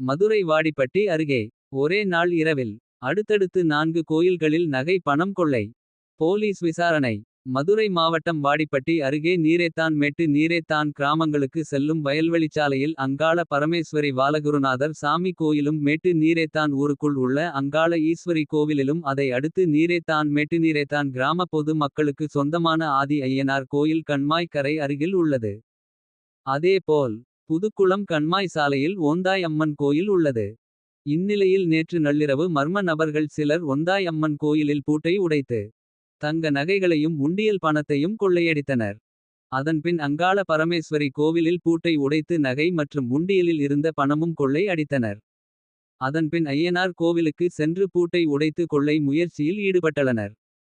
மதுரை வாடிப்பட்டி அருகே. ஒரே நாள் இரவில். அடுத்தடுத்து நான்கு கோயில்களில் நகை பணம் கொள்ளை. போலீஸ் விசாரணை மதுரை மாவட்டம் வாடிப்பட்டி அருகே நீரேத்தான் மேட்டு நீரேத்தான் கிராமங்களுக்கு செல்லும் வயல்வெளிச்சாலையில் அங்காள பரமேஸ்வரி வாலகுருநாதர் சாமி கோயிலும் மேட்டு நீரேத்தான் ஊருக்குள் உள்ள அங்காள ஈஸ்வரி கோவிலிலும் அதை அடுத்து நீரேத்தான் மேட்டு நீரேத்தான் கிராம பொது மக்களுக்கு சொந்தமான ஆதி ஐயனார் கோயில் கண்மாய்க்கரை அருகில் உள்ளது. அதேபோல் புதுக்குளம் கண்மாய் சாலையில் ஓந்தாய் அம்மன் கோயில் உள்ளது. இந்நிலையில் நேற்று நள்ளிரவு மர்ம நபர்கள் சிலர் ஒந்தாய் அம்மன் கோயிலில் பூட்டை உடைத்து. தங்க நகைகளையும் உண்டியல் பணத்தையும் கொள்ளையடித்தனர். அதன்பின் அங்காள பரமேஸ்வரி கோவிலில் பூட்டை உடைத்து நகை மற்றும் உண்டியலில் இருந்த பணமும் கொள்ளை அடித்தனர். அதன்பின் ஐயனார் கோவிலுக்கு சென்று பூட்டை உடைத்து கொள்ளை முயற்சியில் ஈடுபட்டனர்.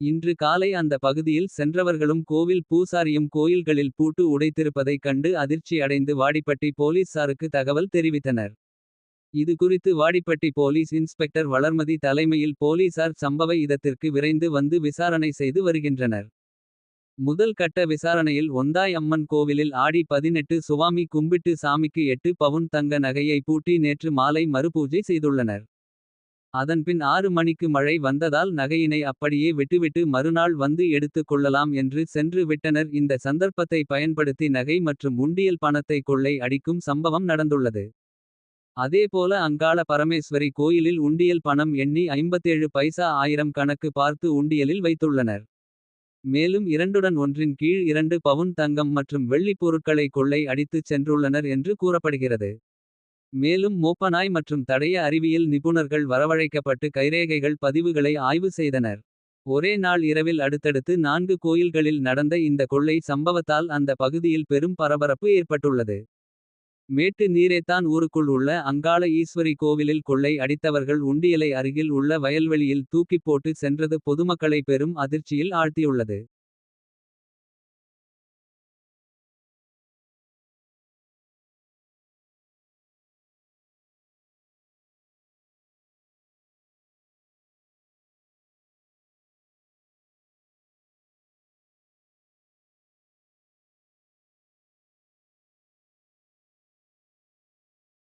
இன்று காலை அந்த பகுதியில் சென்றவர்களும் கோவில் பூசாரியும் கோயில்களில் பூட்டு உடைத்திருப்பதைக் கண்டு அதிர்ச்சி அடைந்து வாடிப்பட்டி போலீசாருக்கு தகவல் தெரிவித்தனர். இது குறித்து வாடிப்பட்டி போலீஸ் இன்ஸ்பெக்டர் வளர்மதி தலைமையில் போலீசார் சம்பவ இடத்திற்கு விரைந்து வந்து விசாரணை செய்து வருகின்றனர். முதல் கட்ட விசாரணையில் ஒந்தாய் அம்மன் கோவிலில் ஆடி பதினெட்டு சுவாமி கும்பிட்டு சாமிக்கு எட்டு பவுன் தங்க நகையை பூட்டி நேற்று மாலை மறுபூஜை செய்துள்ளனர். அதன்பின் ஆறு மணிக்கு மழை வந்ததால் நகையினை அப்படியே விட்டுவிட்டு மறுநாள் வந்து எடுத்துக் கொள்ளலாம் என்று சென்று விட்டனர் இந்த சந்தர்ப்பத்தை பயன்படுத்தி நகை மற்றும் உண்டியல் பணத்தை கொள்ளை அடிக்கும் சம்பவம் நடந்துள்ளது. அதேபோல அங்காள பரமேஸ்வரி கோயிலில் உண்டியல் பணம் எண்ணி 57 பைசா ஆயிரம் கணக்கு பார்த்து உண்டியலில் வைத்துள்ளனர். மேலும் இரண்டுடன் ஒன்றின் கீழ் இரண்டு பவுன் தங்கம் மற்றும் வெள்ளிப் பொருட்களை கொள்ளை அடித்துச் சென்றுள்ளனர் என்று கூறப்படுகிறது. மேலும் மோப்பனாய் மற்றும் தடய அறிவியல் நிபுணர்கள் வரவழைக்கப்பட்டு கைரேகைகள் பதிவுகளை ஆய்வு செய்தனர். ஒரே நாள் இரவில் அடுத்தடுத்து நான்கு கோயில்களில் நடந்த இந்த கொள்ளை சம்பவத்தால் அந்த பகுதியில் பெரும் பரபரப்பு ஏற்பட்டுள்ளது. மேட்டு நீரேத்தான் ஊருக்குள் உள்ள அங்காள ஈஸ்வரி கோவிலில் கொள்ளை அடித்தவர்கள் உண்டியலை அருகில் உள்ள வயல்வெளியில் தூக்கிப் போட்டு சென்றது பொதுமக்களை பெரும் அதிர்ச்சியில் ஆழ்த்தியுள்ளது.